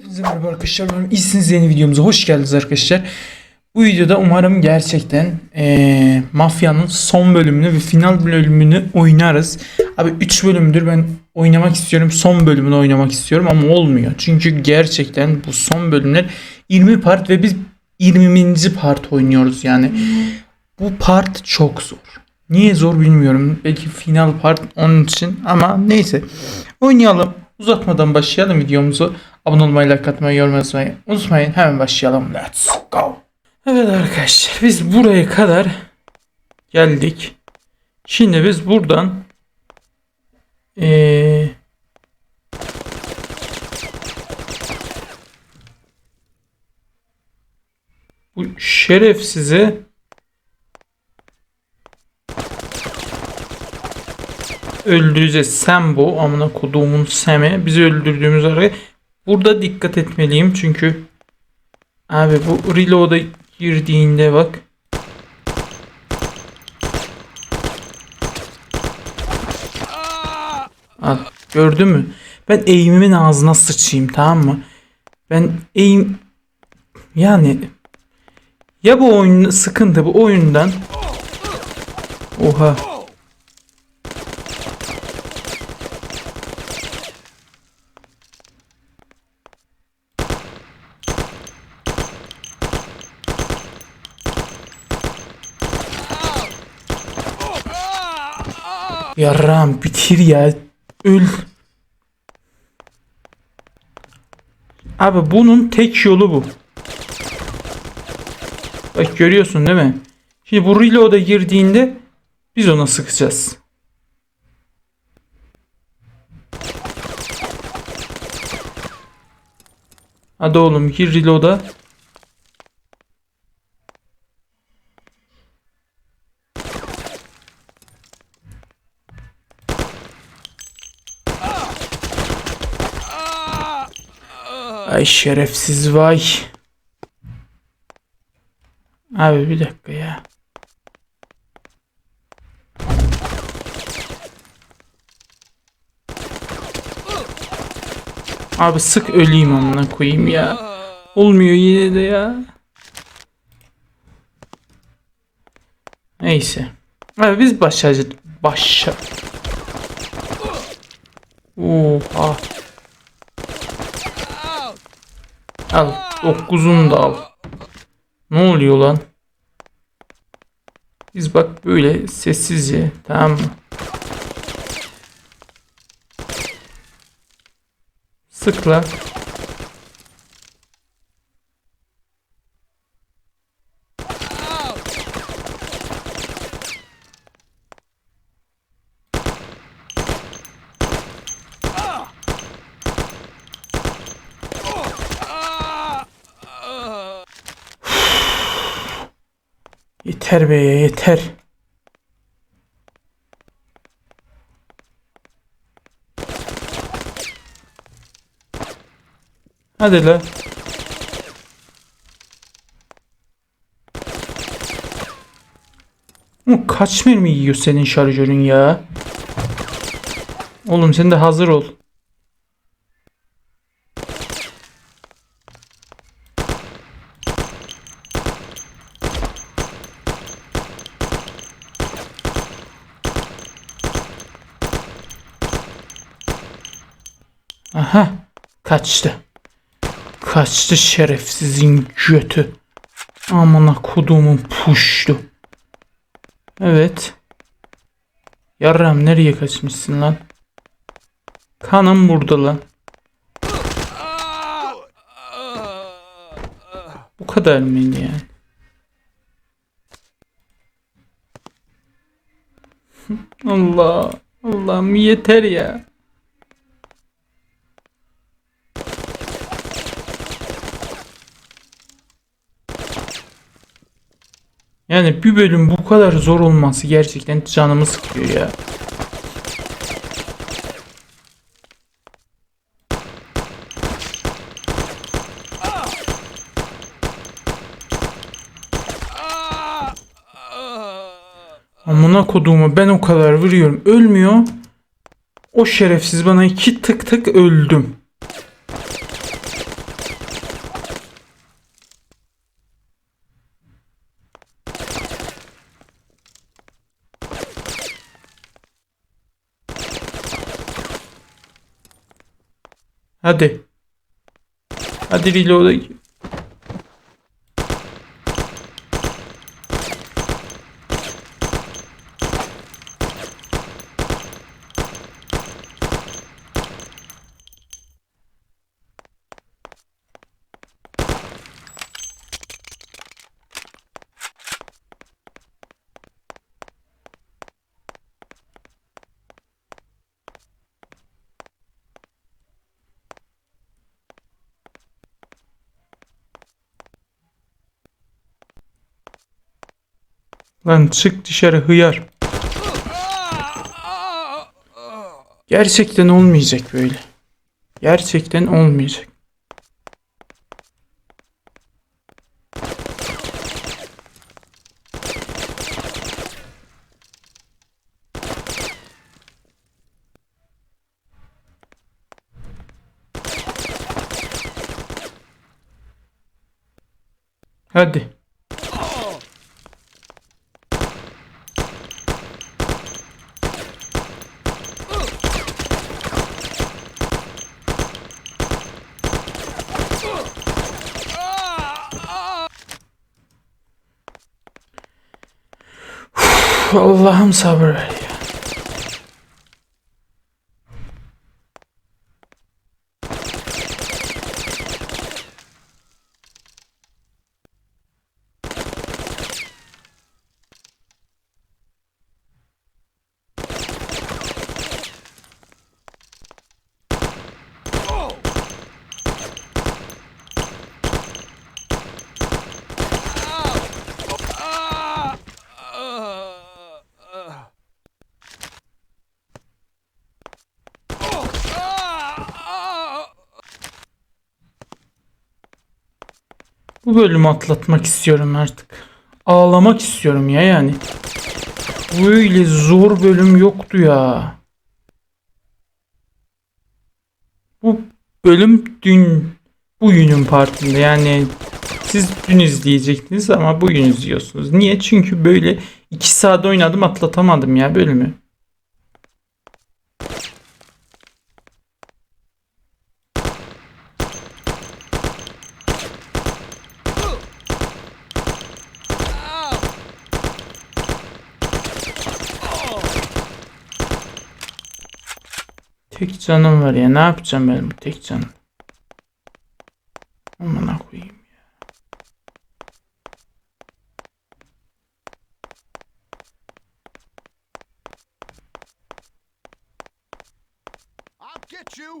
Hepinize merhaba arkadaşlar. Umarım iyisiniz yeni videomuza. Hoş geldiniz arkadaşlar. Bu videoda umarım gerçekten eee Mafya'nın son bölümünü ve final bölümünü oynarız. Abi 3 bölümdür ben oynamak istiyorum. Son bölümünü oynamak istiyorum ama olmuyor. Çünkü gerçekten bu son bölümler 20 part ve biz 20. part oynuyoruz yani. Bu part çok zor. Niye zor bilmiyorum. Belki final part onun için ama neyse. Oynayalım. Uzatmadan başlayalım videomuzu. Abone olmayı, like atmayı, yorum yazmayı unutmayın. Hemen başlayalım. Let's go. Evet arkadaşlar biz buraya kadar geldik. Şimdi biz buradan eee bu şerefsize öldüreceğiz. Sen bu amına koduğumun semi. Bizi öldürdüğümüz araya. Burada dikkat etmeliyim çünkü abi bu reload'a girdiğinde bak. Al, gördün mü? Ben eğimimin ağzına sıçayım tamam mı? Ben eğim yani ya bu oyun sıkıntı bu oyundan Oha. Yarram bitir ya. Öl. Abi bunun tek yolu bu. Bak görüyorsun değil mi? Şimdi bu reload'a girdiğinde biz ona sıkacağız. Hadi oğlum gir reload'a. Ay şerefsiz vay. Abi bir dakika ya. Abi sık öleyim amına koyayım ya. Olmuyor yine de ya. Neyse. Abi biz başlayacağız. Başla. Oha. Al. Dokuzunu da al. Ne oluyor lan? Biz bak böyle sessizce tamam mı? Sıkla. Yeter be yeter. Hadi la. Bu kaç mermi yiyor senin şarjörün ya? Oğlum sen de hazır ol. Aha kaçtı. Kaçtı şerefsizin götü. Amına koduğumun puştu. Evet. Yarram nereye kaçmışsın lan? Kanım burada lan. Bu kadar mıydı yani? Allah. Allah'ım yeter ya. Yani bir bölüm bu kadar zor olması gerçekten canımı sıkıyor ya. Amına koduğumu ben o kadar vuruyorum. Ölmüyor. O şerefsiz bana iki tık tık öldüm. Hadi. Hadi reload. Lan çık dışarı hıyar. Gerçekten olmayacak böyle. Gerçekten olmayacak. Hadi. Uf, Allah'ım sabır. ver Bu bölümü atlatmak istiyorum artık. Ağlamak istiyorum ya yani. Böyle zor bölüm yoktu ya. Bu bölüm dün bugünün partinde yani siz dün izleyecektiniz ama bugün izliyorsunuz. Niye? Çünkü böyle 2 saat oynadım atlatamadım ya bölümü. Tek canım var ya ne yapacağım ben bu tek canım. Amına koyayım ya. Get you.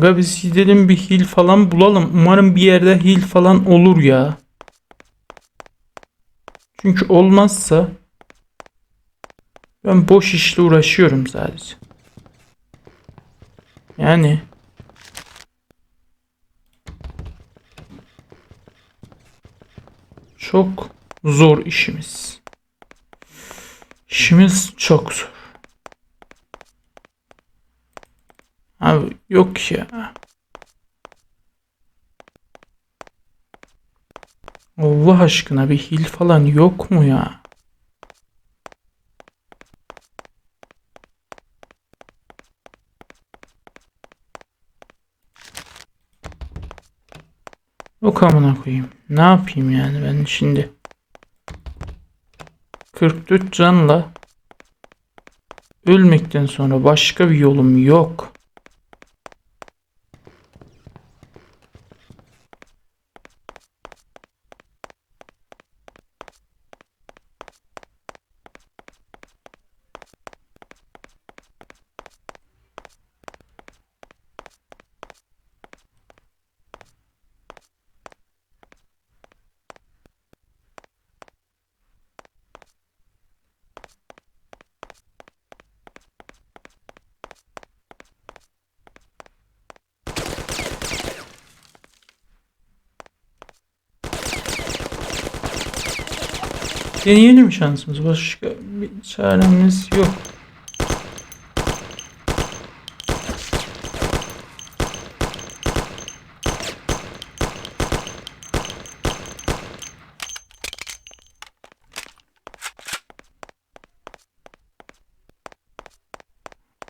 Aga biz gidelim bir hil falan bulalım. Umarım bir yerde hil falan olur ya. Çünkü olmazsa ben boş işle uğraşıyorum sadece. Yani çok zor işimiz. İşimiz çok zor. Abi yok ya. Allah aşkına bir hil falan yok mu ya? Yok amına koyayım. Ne yapayım yani ben şimdi? 44 canla ölmekten sonra başka bir yolum yok. Deneyelim şansımız. Başka bir çaremiz yok.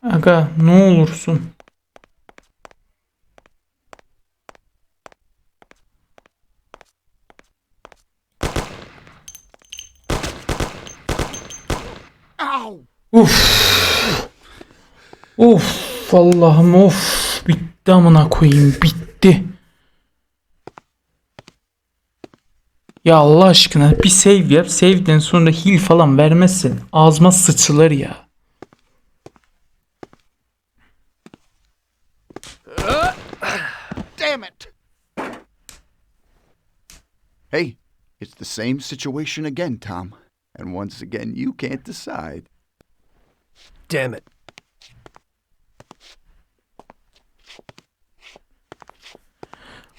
Aga ne olursun. Uf. Of Allah'ım of. Bitti amına koyayım bitti. Ya Allah aşkına bir save yap. Save'den sonra heal falan vermezsin. Ağzıma sıçılır ya. Damn it! Hey, it's the same situation again, Tom. And once again, you can't decide. Damn it.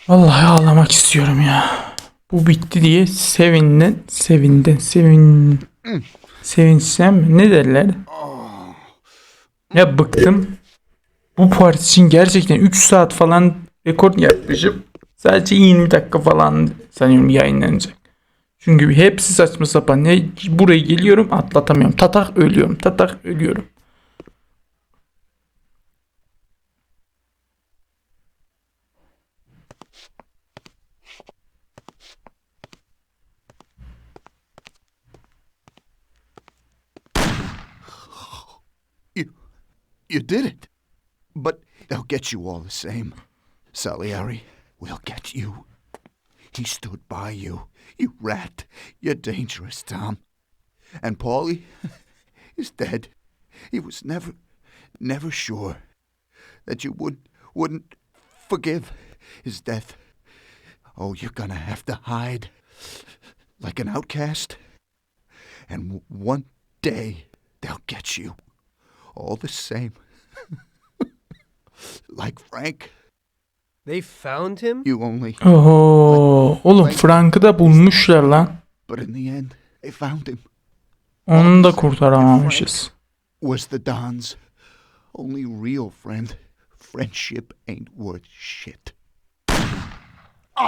Vallahi ağlamak istiyorum ya. Bu bitti diye sevindin, sevindin, sevin, sevinsem ne derler? Ya bıktım. Bu parti için gerçekten 3 saat falan rekor yapmışım. Sadece 20 dakika falan sanıyorum yayınlanacak. Çünkü hepsi saçma sapan. Ne buraya geliyorum atlatamıyorum. Tatak ölüyorum. Tatak ölüyorum. You did it. But they'll get you all the same. Salieri will get you. He stood by you. You rat. You're dangerous, Tom. And Paulie is dead. He was never, never sure that you would, wouldn't forgive his death. Oh, you're gonna have to hide like an outcast. And one day they'll get you all the same. like Frank, They found him? you only. Oho, oğlum Frank'ı da bulmuşlar lan. But in the end, they found him. Onu da kurtaramamışız. Was the Don's only real friend. Friendship ain't worth shit.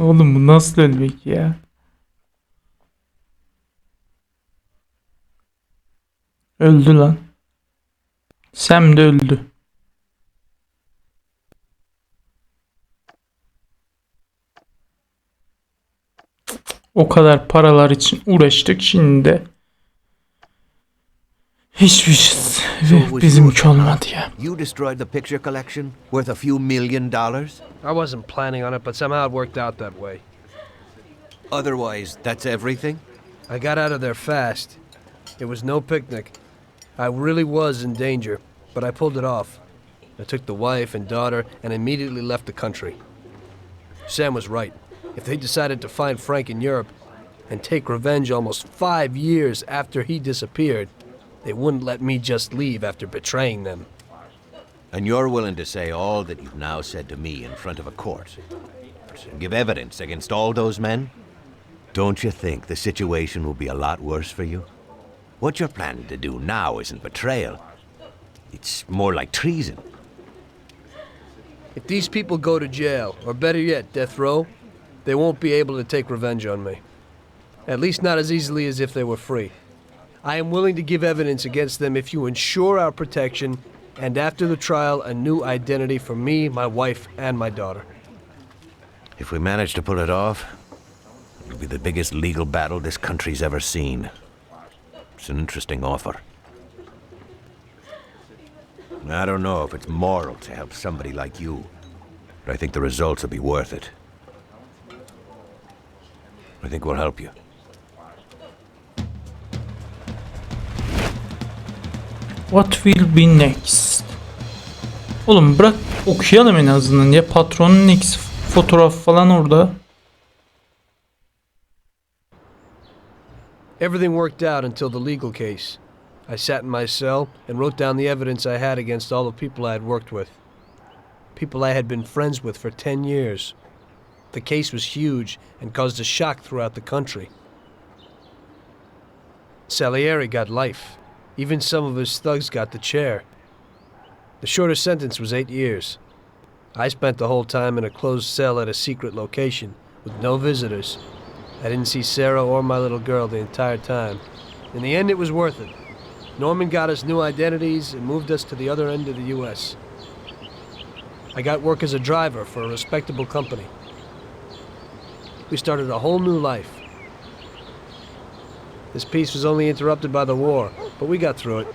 Oğlum bu nasıl ölmek ya? Öldü lan. Sam de öldü. O kadar paralar için uğraştık şimdi de hiçbir şey bizimki olmadı ya. You destroyed the picture collection worth a few million dollars? I wasn't planning on it, but somehow it worked out that way. Otherwise, that's everything? I got out of there fast. It was no picnic. I really was in danger, but I pulled it off. I took the wife and daughter and immediately left the country. Sam was right. If they decided to find Frank in Europe and take revenge almost five years after he disappeared, they wouldn't let me just leave after betraying them. And you're willing to say all that you've now said to me in front of a court? And give evidence against all those men? Don't you think the situation will be a lot worse for you? What you're planning to do now isn't betrayal. It's more like treason. If these people go to jail, or better yet, death row, they won't be able to take revenge on me. At least not as easily as if they were free. I am willing to give evidence against them if you ensure our protection and after the trial, a new identity for me, my wife, and my daughter. If we manage to pull it off, it'll be the biggest legal battle this country's ever seen. It's an interesting offer. I don't know if it's moral to help somebody like you, but I think the results will be worth it. I think we'll help you. What will be next? Oğlum bırak okuyalım en azından ya. Patronun next fotoğraf falan orada. Everything worked out until the legal case. I sat in my cell and wrote down the evidence I had against all the people I had worked with. People I had been friends with for 10 years. The case was huge and caused a shock throughout the country. Salieri got life. Even some of his thugs got the chair. The shortest sentence was eight years. I spent the whole time in a closed cell at a secret location with no visitors. I didn't see Sarah or my little girl the entire time. In the end, it was worth it. Norman got us new identities and moved us to the other end of the U.S. I got work as a driver for a respectable company. We started a whole new life. This peace was only interrupted by the war, but we got through it.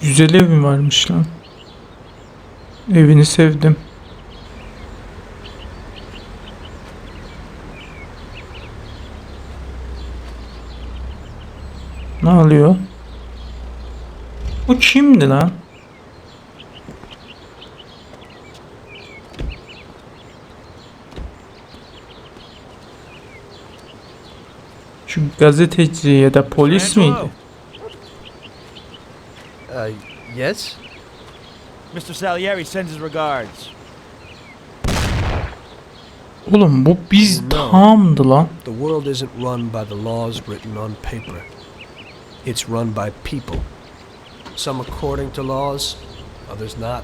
Güzel evim varmış lan. Evini sevdim. Ne alıyor? Bu kimdi lan? Şu gazeteci ya da polis miydi? Uh, yes? Mr. Salieri sends his regards. Oğlum bu biz tamdı lan. The world isn't run by the laws written on paper. It's run by people. Some according to laws, others not.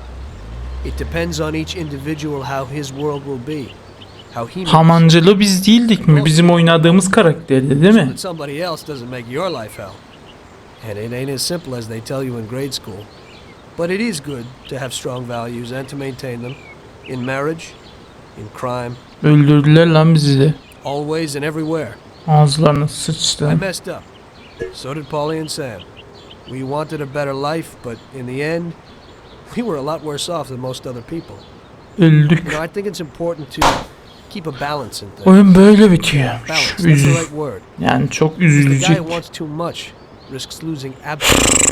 It depends on each individual how his world will be. How he makes Hamancılı biz değildik mi? Bizim oynadığımız karakterdi değil mi? somebody else doesn't make your life hell. And it ain't as simple as they tell you in grade school. But it is good to have strong values and to maintain them. In marriage, in crime, Öldürdüler lan bizi de. always and everywhere. Ağızlarına I messed up. So did Paulie and Sam. We wanted a better life, but in the end, we were a lot worse off than most other people. Öldük. You know, I think it's important to keep a balance in things. Oyun böyle bitiyor. Balance, that's Üzü. the right word. Yani çok The guy üzülecek. who wants too much risks losing absolutely.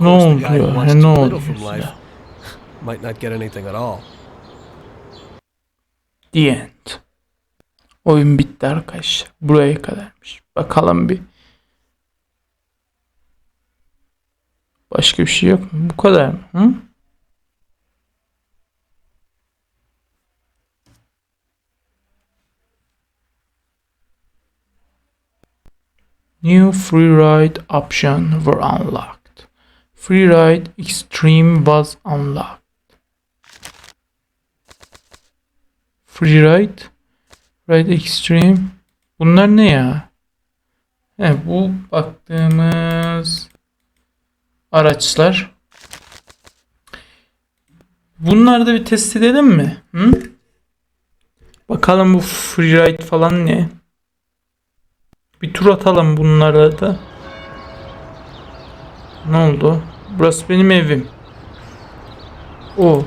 Ne oluyor? ne size? might not get anything at all. The end. Oyun bitti arkadaşlar. Buraya kadarmış. Bakalım bir. Başka bir şey yok mu? Bu kadar mı? Hı? New free ride option were unlocked. Free ride extreme was unlocked. Free ride, ride extreme. Bunlar ne ya? He, bu baktığımız araçlar. Bunları da bir test edelim mi? Hı? Bakalım bu freeride falan ne? Bir tur atalım bunlara da. Ne oldu? Burası benim evim. O.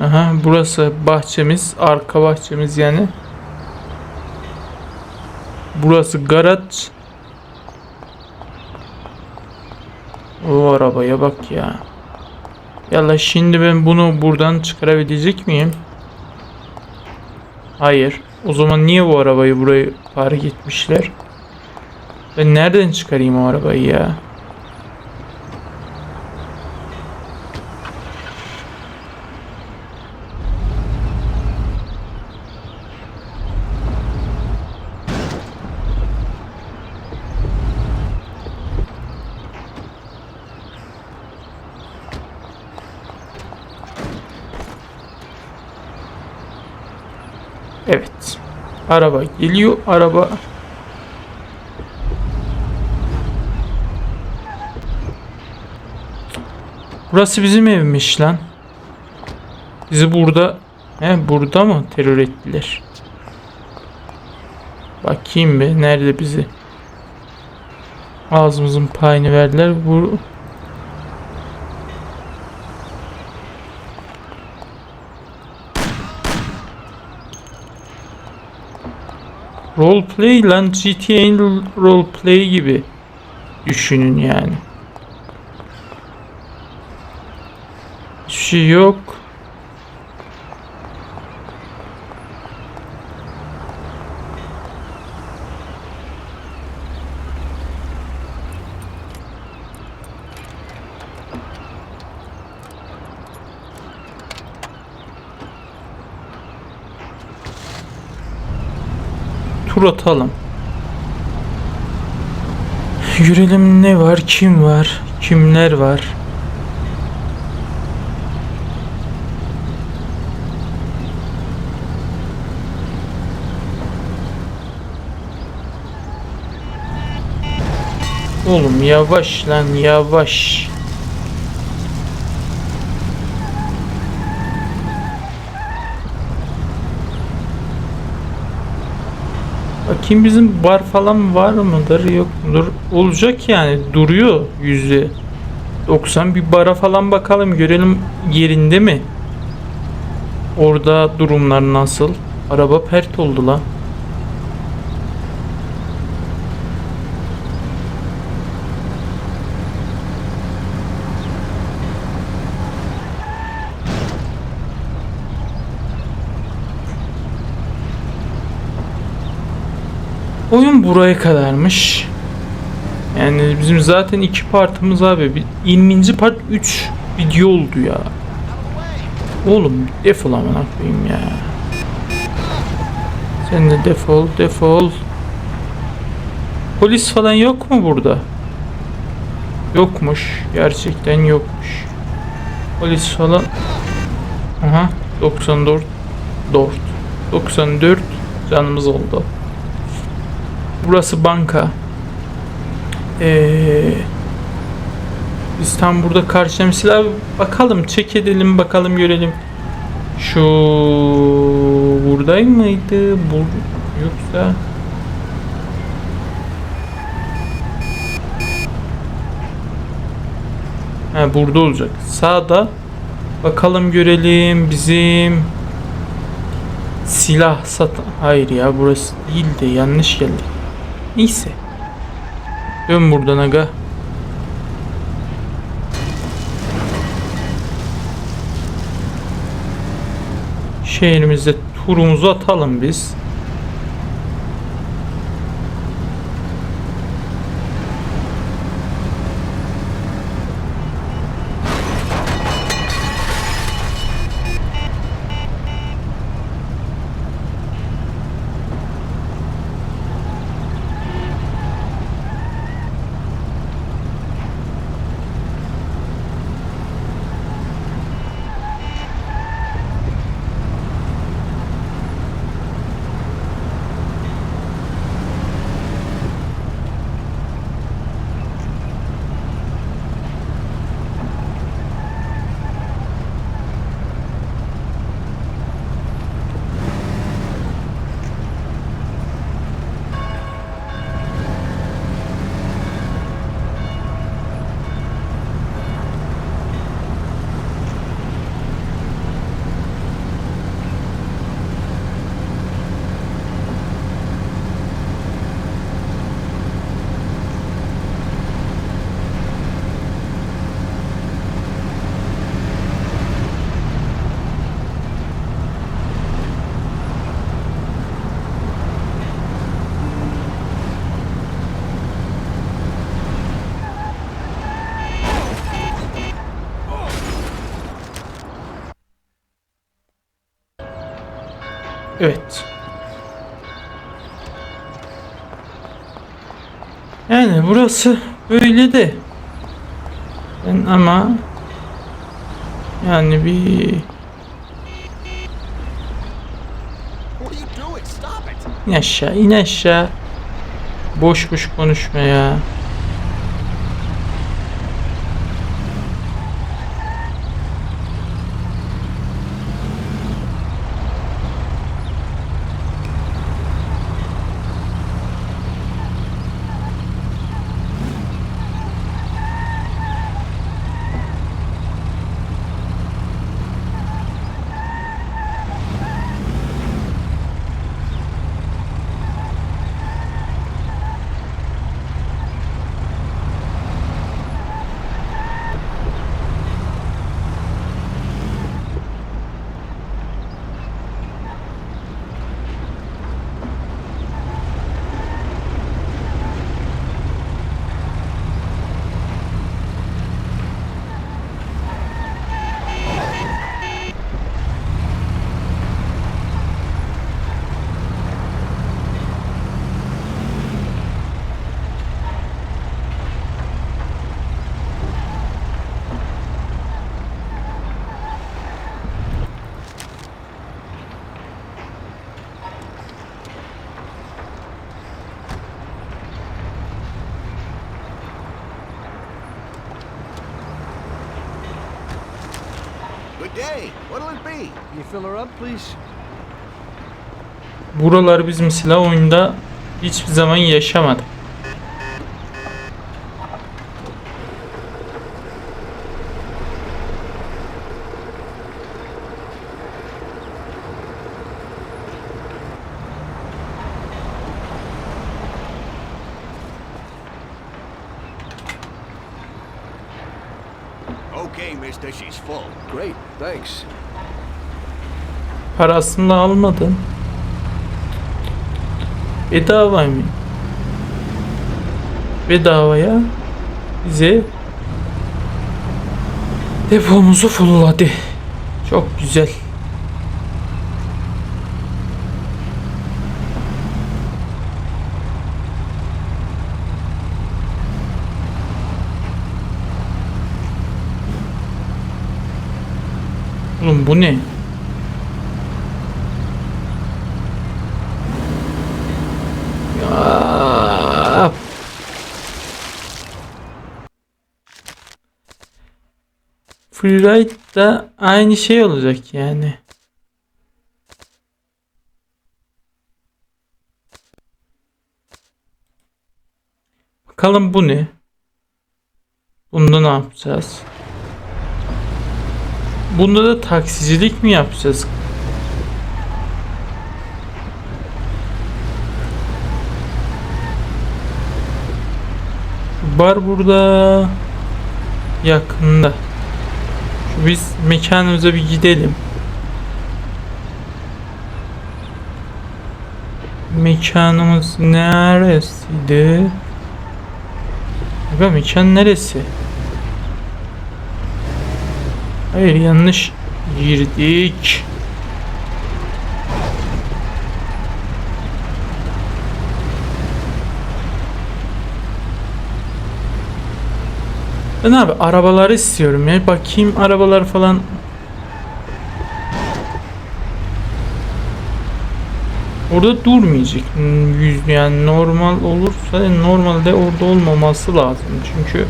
Aha burası bahçemiz. Arka bahçemiz yani. Burası garaj. O arabaya bak ya. Yalla şimdi ben bunu buradan çıkarabilecek miyim? Hayır. O zaman niye bu arabayı buraya park etmişler? Ben nereden çıkarayım o arabayı ya? Evet. Araba geliyor. Araba Burası bizim evmiş lan. Bizi burada he burada mı terör ettiler? Bakayım be nerede bizi? Ağzımızın payını verdiler. Bu Roleplay lan GTA'nin roleplay gibi düşünün yani. Hiçbir şey yok. tur atalım. Görelim ne var, kim var, kimler var. Oğlum yavaş lan yavaş. Bakayım bizim bar falan var mıdır yok mudur? Olacak yani duruyor yüzde 90 bir bara falan bakalım görelim yerinde mi? Orada durumlar nasıl? Araba pert oldu la. Oyun buraya kadarmış. Yani bizim zaten iki partımız abi. Bir 20. part 3 video oldu ya. Oğlum defol amına koyayım ya. Sen de defol defol. Polis falan yok mu burada? Yokmuş. Gerçekten yokmuş. Polis falan. Aha 94 4 94 canımız oldu. Burası banka. Ee, biz tam burada karşılamışlar. Bakalım çek edelim bakalım görelim. Şu buradayı mıydı? Bu yoksa Ha burada olacak. Sağda bakalım görelim bizim silah sat. Hayır ya burası değil de yanlış geldi. Neyse. Dön buradan aga. Şehrimizde turumuzu atalım biz. Evet. Yani burası böyle de. Ben ama yani bir in aşağı in aşağı. Boş boş konuşma ya. Day. What'll it be? You fill her up, please? Buralar biz mesela oyunda hiçbir zaman yaşamadık. Parasını almadın. Bedava mı? Bedavaya bize depomuzu fulladı. Çok güzel. Oğlum bu ne? Ya. Freeride da aynı şey olacak yani. Bakalım bu ne? Bunda ne yapacağız? Bunda da taksicilik mi yapacağız? Bar burada yakında. Biz mekanımıza bir gidelim. Mekanımız neresiydi? Aga mekan neresi? Hayır yanlış girdik. Ben abi arabaları istiyorum ya. Bakayım arabalar falan. Orada durmayacak. Hmm, Yüz yani normal olursa normalde orada olmaması lazım. Çünkü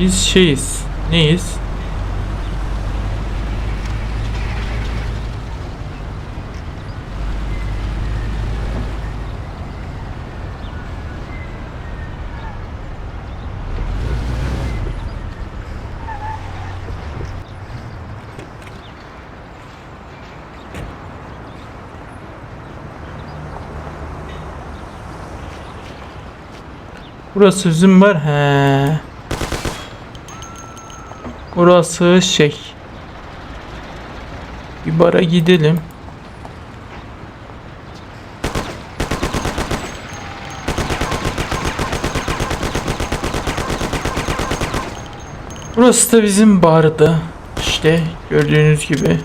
biz şeyiz. Neyiz? Burası üzüm var. He. Burası şey. Bir bara gidelim. Burası da bizim bardı. İşte gördüğünüz gibi.